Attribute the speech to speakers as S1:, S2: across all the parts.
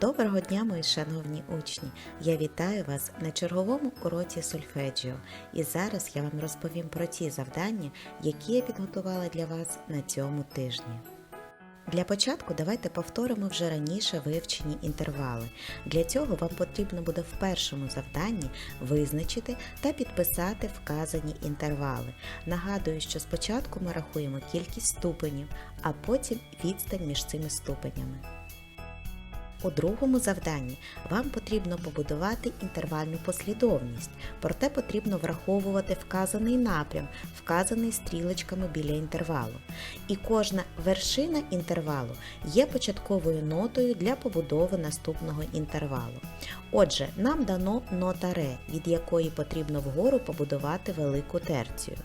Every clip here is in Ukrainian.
S1: Доброго дня, мої шановні учні! Я вітаю вас на черговому уроці сольфеджіо. І зараз я вам розповім про ті завдання, які я підготувала для вас на цьому тижні. Для початку давайте повторимо вже раніше вивчені інтервали. Для цього вам потрібно буде в першому завданні визначити та підписати вказані інтервали. Нагадую, що спочатку ми рахуємо кількість ступенів, а потім відстань між цими ступенями. У другому завданні вам потрібно побудувати інтервальну послідовність, проте потрібно враховувати вказаний напрям, вказаний стрілочками біля інтервалу. І кожна вершина інтервалу є початковою нотою для побудови наступного інтервалу. Отже, нам дано нота ре, від якої потрібно вгору побудувати велику терцію.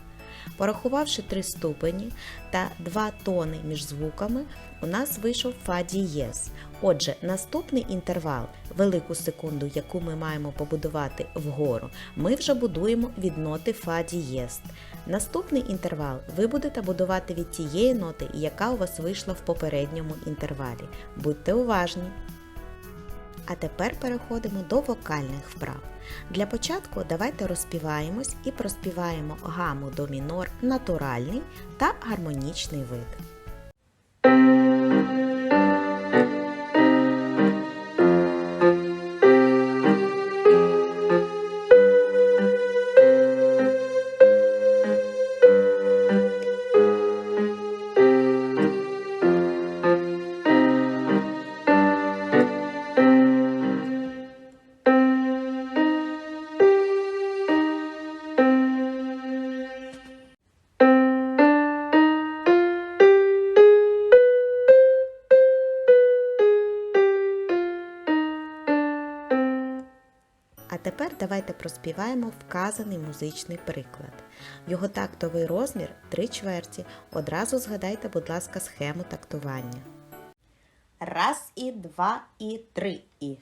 S1: Порахувавши три ступені та два тони між звуками, у нас вийшов фа дієз. Отже, наступний інтервал, велику секунду, яку ми маємо побудувати вгору, ми вже будуємо від ноти фа дієз. Наступний інтервал ви будете будувати від тієї ноти, яка у вас вийшла в попередньому інтервалі. Будьте уважні! А тепер переходимо до вокальних вправ. Для початку давайте розпіваємось і проспіваємо гаму до мінор натуральний та гармонічний вид. Тепер давайте проспіваємо вказаний музичний приклад. Його тактовий розмір 3 чверті. Одразу згадайте, будь ласка, схему тактування. Раз і два і три і.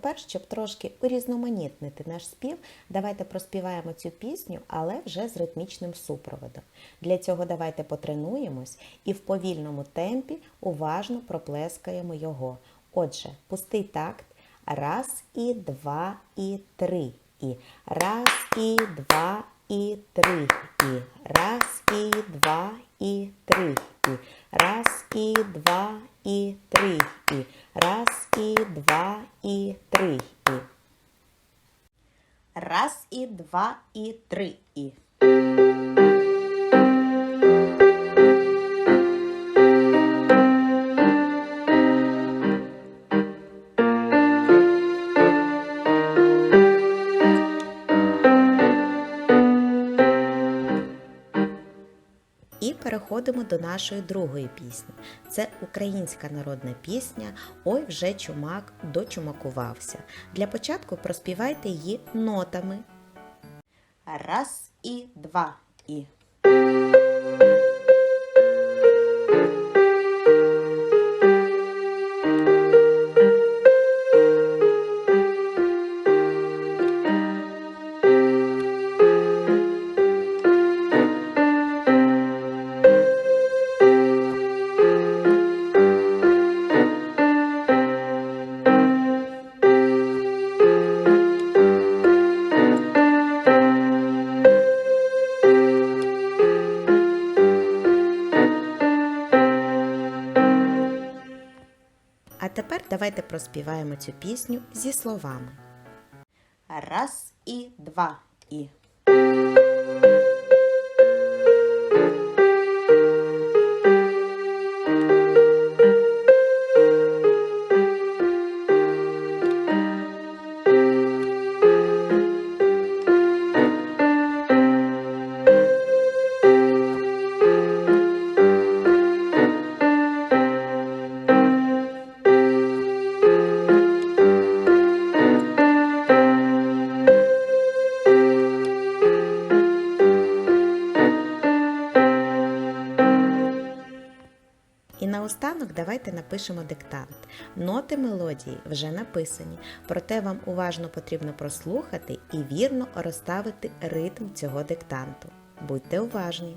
S1: Тепер, щоб трошки урізноманітнити наш спів, давайте проспіваємо цю пісню, але вже з ритмічним супроводом. Для цього давайте потренуємось і в повільному темпі уважно проплескаємо його. Отже, пустий такт. Раз і два і три. І раз і два і три. І раз і два і три. І раз і два і три. І раз і два і три. І раз і два і три. І І переходимо до нашої другої пісні. Це українська народна пісня Ой вже чумак дочумакувався. Для початку проспівайте її нотами. Раз і два і. А тепер давайте проспіваємо цю пісню зі словами. Раз і два і. І наостанок давайте напишемо диктант. Ноти мелодії вже написані, проте вам уважно потрібно прослухати і вірно розставити ритм цього диктанту. Будьте уважні!